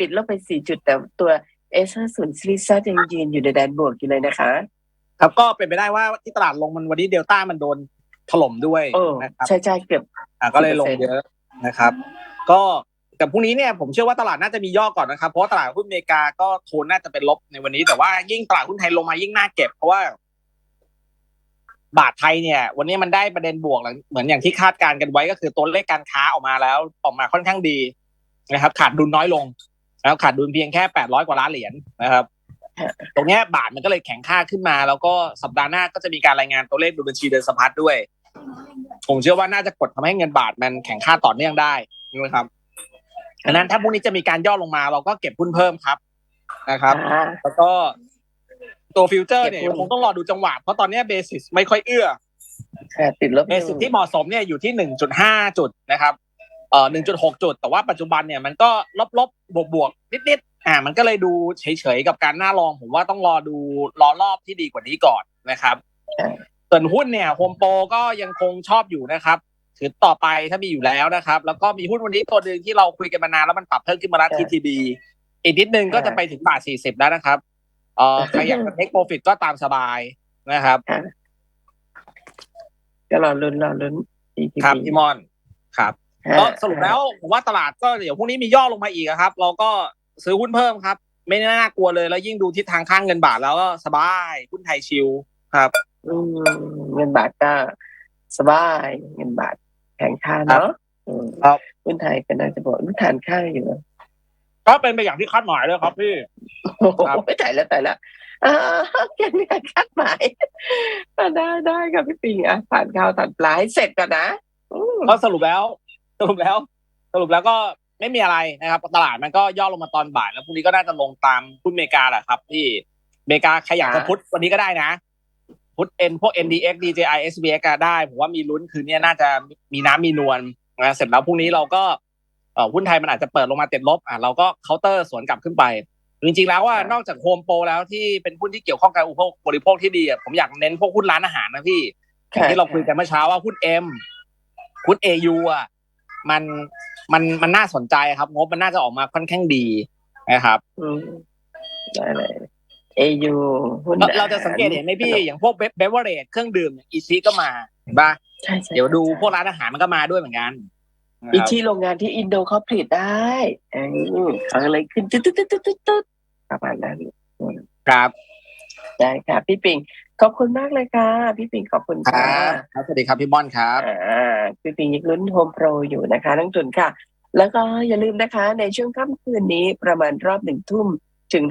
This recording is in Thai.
ปิดลบไปสี่จุด แต่ตัวเอสห้าศูนย์ซีรีส์ยังยืนอยู่ในแดนบวกอยู่เลยนะคะ ครับก็เป็นไปได้ว่าที่ตลาดลงมันวันนี้เดลต้ามันโดนถล่มด้วยโอ้นะครับใช่ใช่เกือบอ่าก็เลยลงเยอะนะครับ ก็แต่พรุ่งนี้เนี่ยผมเชื่อว่าตลาดน่าจะมีย่อก่อนนะครับเพราะว่าตลาดหุ้นอเมริกาก็โทนน่าจะเป็นลบในวันนี้ แต่ว่ายิ่งตลาดหุ้นไทยลงมายิ่งน่าเก็บเพราะว่า บาทไทยเนี่ย วันนี้มันได้ประเด็นบวกเหมือนอย่างที่คาดการณ์กันไว้ก็คือตัวเลขการค้าออกมาแล้วออกมาค่อนข้างดีนะครับ ขาดดุลน้อยลง แล้วขาดดุลเพียงแค่แปดร้อยกว่าล้านเหรียญนะครับ ตรงเนี้ยบาทมันก็เลยแข็งค่าขึ้นมา แล้วก็สัปดาห์หน้าก็จะมีการรายงานตัวเลขดูบัญชีเดินสะพัดด้วย ผมเชื่อว่าน่าจะกดทำให้เงินบาทมันแข็งค่าต่อเนื่องได้นะครับดังนั้นถ้าพรุ่งนี้จะมีการย่อลงมาเราก็เก็บหุ้นเพิ่มครับนะครับอ่าแล้วก็ตัวฟิวเจอร์เนี่ยเก็บหุ้นคงต้องรอดูจังหวะเพราะตอนเนี้เบสิสไม่ค่อยเอื้อค่ะติดลบเบสิสที่เหมาะสมเนี่ยอยู่ที่หนึ่งจุดห้าจุดนะครับ เอ่อหนึ่งจุดหกจุด แต่ว่าปัจจุบันเนี่ยมันก็ลบลบบวกบวกนิดนิดๆอ่ามันก็เลยดูเฉยๆกับการหน้าลองผมว่าต้องรอดูรอรอบที่ดีกว่านี้ก่อนนะครับส่วนหุ้นเนี่ยโฮมโปรก็ยังคงชอบอยู่นะครับถือต่อไปถ้ามีอยู่แล้วนะครับ แล้วก็มีหุ้นวันนี้ตัวหนึ่งที่เราคุยกันมานานแล้วมันปรับเพิ่มขึ้นมาแล้ว TTB อีกนิดนึงก็จะไปถึงบาทสี่สิบแล้วนะครับเอ่อใครอยากจะเทคโปรฟิตก็ตามสบายนะครับก็รอลุ้นรอลุ้น TTP ครับพี่มอนครับอ่า ก็สรุปแล้วผมว่าตลาดก็เดี๋ยวพรุ่งนี้มีย่อลงมาอีกอะครับ เราก็ซื้อหุ้นเพิ่มครับ ไม่น่ากลัวเลยแล้วยิ่งดูทิศทางข้างเงินบาทแล้วก็สบายหุ้นไทยชิลครับอืมเงินบาทก็สบายเงินบาทแข็งค่าเนาะอืมครับหุ้นไทยก็น่าจะบอกหุ้นทานข้างอยู่ก็เป็นไปอย่างที่คาดหมายเลยครับพี่โอ้โหครับไม่ถ่ายแล้วถ่ายแล้วอ่าแกมีการคาดหมายอ่าได้ได้ครับพี่ปิงอะผ่านข้าวผ่านปลาให้เสร็จก่อนนะอืมก็สรุปแล้ว สรุปแล้ว สรุปแล้วก็ไม่มีอะไรนะครับ ตลาดมันก็ย่อลงมาตอนบ่าย แล้วพรุ่งนี้ก็น่าจะลงตามหุ้นอเมริกาแหละครับที่อเมริกาใครอยากจะพุทธวันนี้ก็ได้นะ พุทธเอ็นพวก NDX DJI SBX ก็ได้ผมว่ามีลุ้นคืนนี้น่าจะมีน้ำมีนวลนะเสร็จแล้วพรุ่งนี้เราก็เอ่อหุ้นไทยมันอาจจะเปิดลงมาติดลบอะเราก็เคาน์เตอร์สวนกลับขึ้นไป จริง ๆ แล้วว่านอกจากโฮมโปรแล้วที่เป็นหุ้นที่เกี่ยวข้องกับอุปโภคบริโภคที่ดีอะผมอยากเน้นพวกหุ้นร้านอาหารนะพี่อย่างที่เราคุยกันเมื่อเช้าว่าหุ้นเอ็มหุ้นเอยูอะ มันมันมันน่าสนใจครับ งบมันน่าจะออกมาค่อนข้างดีนะครับอืมได้เลยเอยูหุ้นเราเราจะสังเกตเห็นไหมพี่อย่างพวกเบเวอร์เรจเครื่องดื่มอีซีก็มาเห็นปะใช่ใช่เดี๋ยวดูพวกร้านอาหารมันก็มาด้วยเหมือนกันนะครับอีกที่โรงงานที่อินโดเขาผลิตได้อืมเขาเลยขึ้นตึ๊ดตึ๊ดตึ๊ดตึ๊ดตึ๊ดตึ๊ดประมาณนั้นครับได้ค่ะพี่ปิง ขอบคุณมากเลยค่ะ พี่ปิงขอบคุณคค่ะรับครับสวัสดีครับพี่บอนครับอ่าพี่ปิงยังลุ้นโฮมโปรอยู่นะคะนักทุนค่ะ แล้วก็อย่าลืมนะคะในช่วงค่ำคืนนี้ประมาณรอบหนึ่งทุ่ม